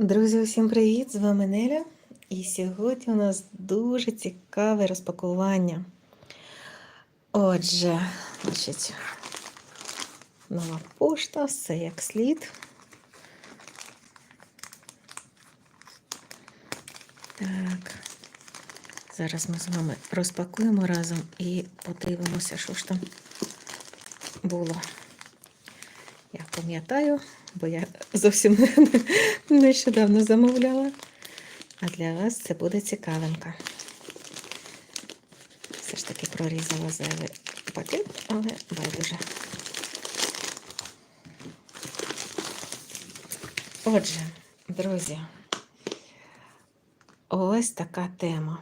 Друзі, усім привіт! З вами Неля. І сьогодні у нас дуже цікаве розпакування. Отже, значить, нова пошта, все як слід. Так, зараз ми з вами розпакуємо разом і подивимося, що ж там було. Я пам'ятаю, бо я зовсім нещодавно замовляла. А для вас це буде цікавинка. Все ж таки прорізала зайвий пакет, але байдуже. Отже, друзі, ось така тема.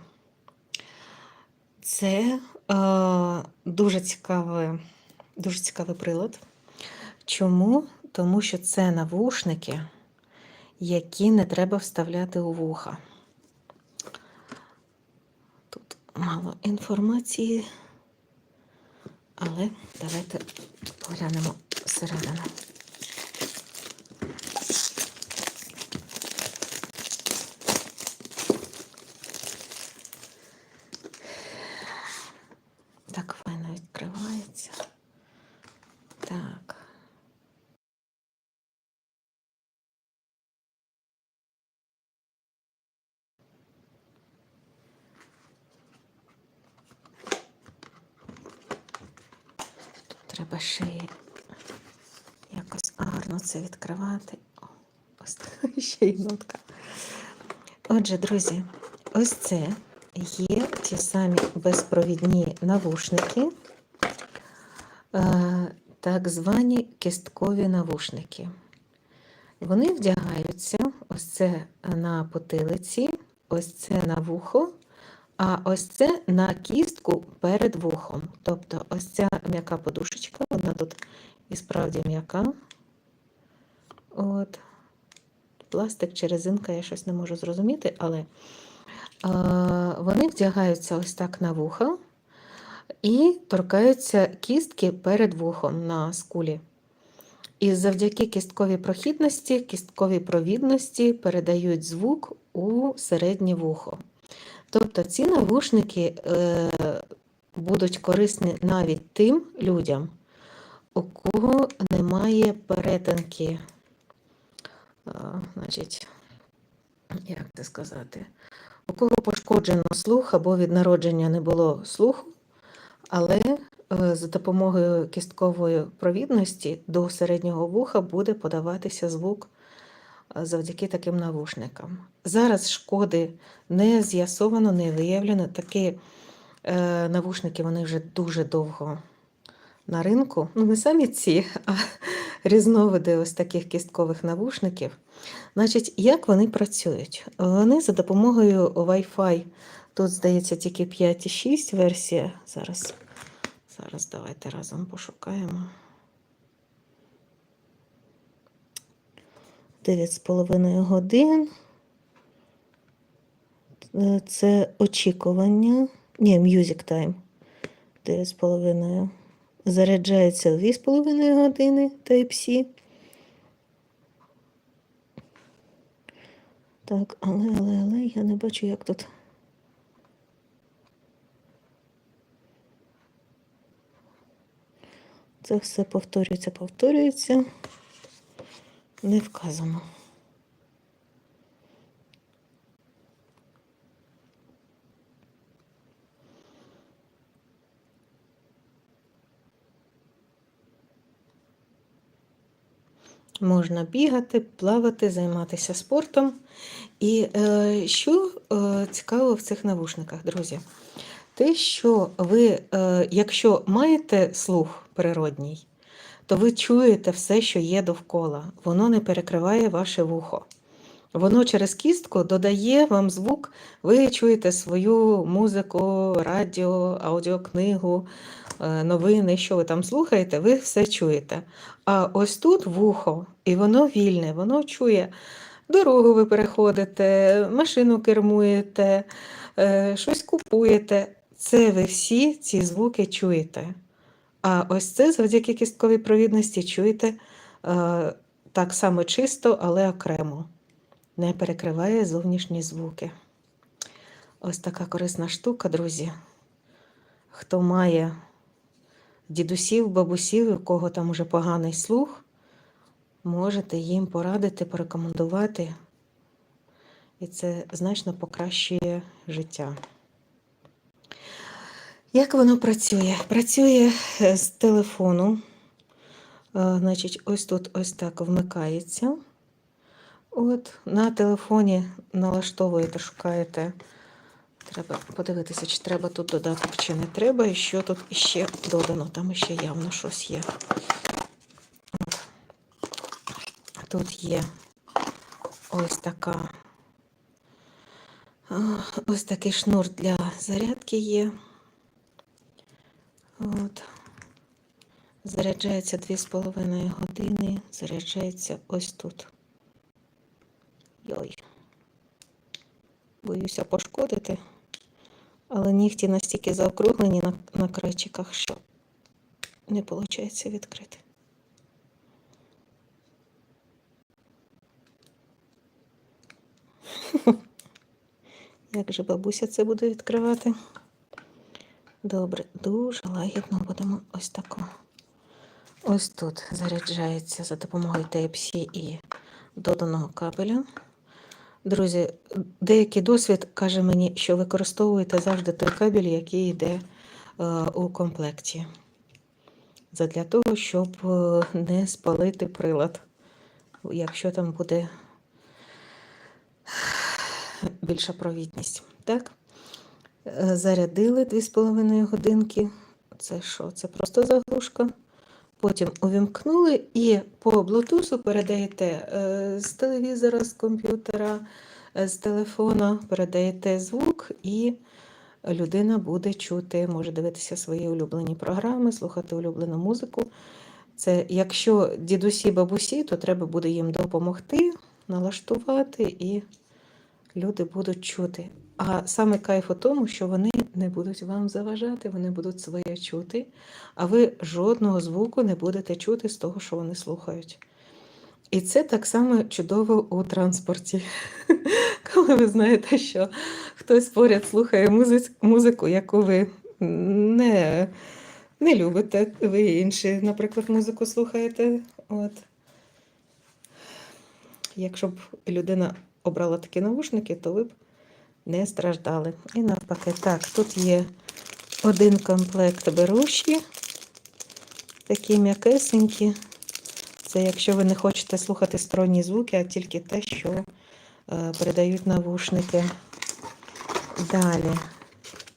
Це е, дуже цікавий, дуже цікавий прилад. Чому? Тому що це навушники, які не треба вставляти у вуха. Тут мало інформації, але давайте поглянемо всередину. Так файно відкривається. Так. Тут треба ще якось гарно це відкривати. Ось ще й нотка. Отже, друзі, ось це є ті самі безпровідні навушники, е, так звані кісткові навушники. Вони вдягаються ось це на потилиці, ось це на вухо, а ось це на кістку перед вухом. Тобто ось ця м'яка подушечка, вона тут і справді м'яка. От. Пластик чи резинка, я щось не можу зрозуміти, але е, вони вдягаються ось так на вуха і торкаються кістки перед вухом на скулі. І завдяки кістковій прохідності, кістковій провідності передають звук у середнє вухо. Тобто ці навушники е, будуть корисні навіть тим людям, у кого немає перетинки, е, значить, як це сказати, у кого пошкоджено слух або від народження не було слуху, але е, за допомогою кісткової провідності до середнього вуха буде подаватися звук завдяки таким навушникам. Зараз шкоди не з'ясовано, не виявлено. Такі е, навушники вони вже дуже довго на ринку. Ну, не самі ці, а різновиди ось таких кісткових навушників. Значить, як вони працюють? Вони за допомогою Wi-Fi, тут, здається, тільки 5,6 версія. Зараз, зараз давайте разом пошукаємо. 9,5 годин. Е, Це очікування. Ні, Music Time. 9,5. Заряджається 2,5 години Type-C. Так, але, але, але я не бачу, як тут. Це все повторюється, повторюється. Не вказано. Можна бігати, плавати, займатися спортом. І е, що е, цікаво в цих навушниках, друзі? Те, що ви, е, якщо маєте слух природній, то ви чуєте все, що є довкола. Воно не перекриває ваше вухо. Воно через кістку додає вам звук, ви чуєте свою музику, радіо, аудіокнигу, е, новини, що ви там слухаєте, ви все чуєте. А ось тут вухо, і воно вільне, воно чує. Дорогу ви переходите, машину кермуєте, е, щось купуєте. Це ви всі ці звуки чуєте. А ось це завдяки кістковій провідності чуєте е, так само чисто, але окремо. не перекриває зовнішні звуки. Ось така корисна штука, друзі. Хто має дідусів, бабусів, у кого там уже поганий слух, можете їм порадити, порекомендувати. І це значно покращує життя. Як воно працює? Працює е, з телефону. Е, Значить, ось тут ось так вмикається. От, на телефоні налаштовуєте, шукаєте. Треба подивитися, чи треба тут додаток, чи не треба, і що тут іще додано. Там ще явно щось є. От. Тут є ось така. Ось такий шнур для зарядки є. От. Заряджається 2,5 години. Заряджається ось тут. Йой. Боюся пошкодити. Але нігті настільки заокруглені на, на крайчиках, що не виходить відкрити. Як же бабуся це буде відкривати? Добре, дуже лагідно будемо ось тако. Ось тут заряджається за допомогою Type-C і доданого кабеля. Друзі, деякий досвід каже мені, що використовуєте завжди той кабель, який йде е, у комплекті. Задля того, щоб е, не спалити прилад, якщо там буде більша провідність. Так? Е, Зарядили 2,5 годинки. Це що? Це просто заглушка. Потім увімкнули і по Bluetooth передаєте е, з телевізора, з комп'ютера, е, з телефона, передаєте звук, і людина буде чути, може дивитися свої улюблені програми, слухати улюблену музику. Це якщо дідусі, бабусі, то треба буде їм допомогти, налаштувати, і люди будуть чути. А саме кайф у тому, що вони не будуть вам заважати, вони будуть своє чути, а ви жодного звуку не будете чути з того, що вони слухають. І це так само чудово у транспорті. Коли ви знаєте, що хтось поряд слухає музику, яку ви не, не любите, ви інші, наприклад, музику слухаєте. От. Якщо б людина обрала такі навушники, то ви б не страждали. І навпаки, так, тут є один комплект беруші, такі м'якесенькі. Це якщо ви не хочете слухати сторонні звуки, а тільки те, що е, передають навушники. Далі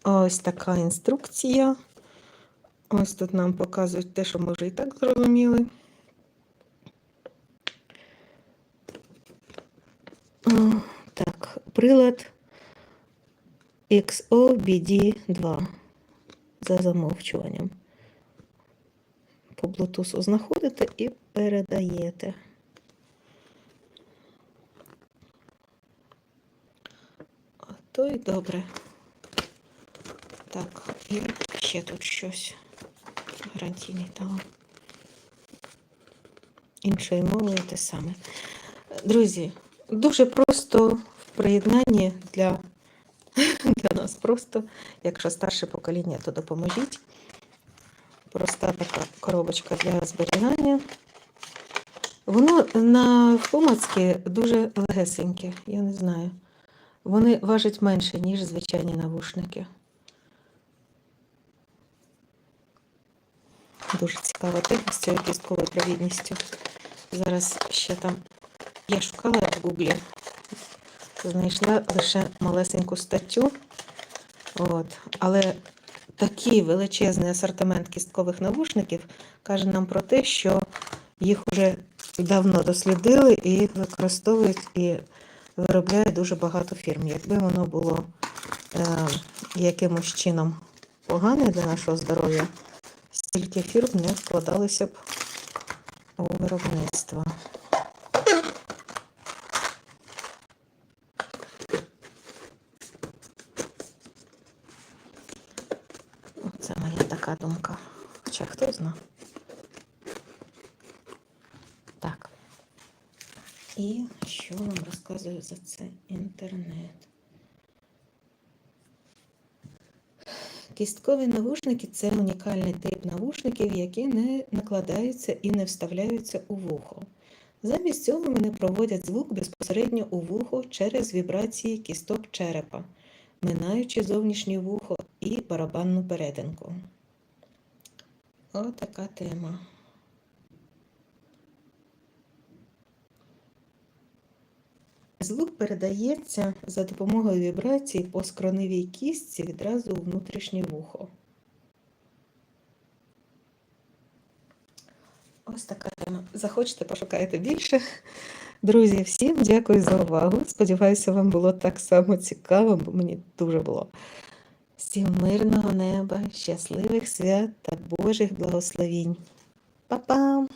ось така інструкція. Ось тут нам показують те, що ми вже і так зрозуміли. Так, прилад XOBD2 за замовчуванням. По Bluetooth знаходите і передаєте. А то й добре. Так, і ще тут щось. Гарантійний талон. Іншою мовою те саме. Друзі, дуже просто в приєднанні для нас просто, якщо старше покоління, то допоможіть. Проста така коробочка для зберігання. Воно на помацки дуже легесеньке, я не знаю. Вони важать менше, ніж звичайні навушники. Дуже цікава тема з цією кістковою провідністю. Зараз ще там я шукала в гуглі, знайшла лише малесеньку статтю. От. Але такий величезний асортимент кісткових навушників каже нам про те, що їх вже давно дослідили і використовують і виробляє дуже багато фірм. Якби воно було е, якимось чином погане для нашого здоров'я, стільки фірм не вкладалися б у виробництво. Це моя така думка. Хоча хто зна. Так. І що вам розказую за це інтернет? Кісткові навушники це унікальний тип навушників, які не накладаються і не вставляються у вухо. Замість цього вони проводять звук безпосередньо у вухо через вібрації кісток черепа, минаючи зовнішнє вухо і барабанну перетинку. Отака тема. Звук передається за допомогою вібрацій по скроневій кістці відразу у внутрішнє вухо. Ось така тема. Захочете, пошукайте більше. Друзі, всім дякую за увагу. Сподіваюся, вам було так само цікаво, бо мені дуже було. Всім мирного неба, щасливих свят та Божих благословінь. Па-пам!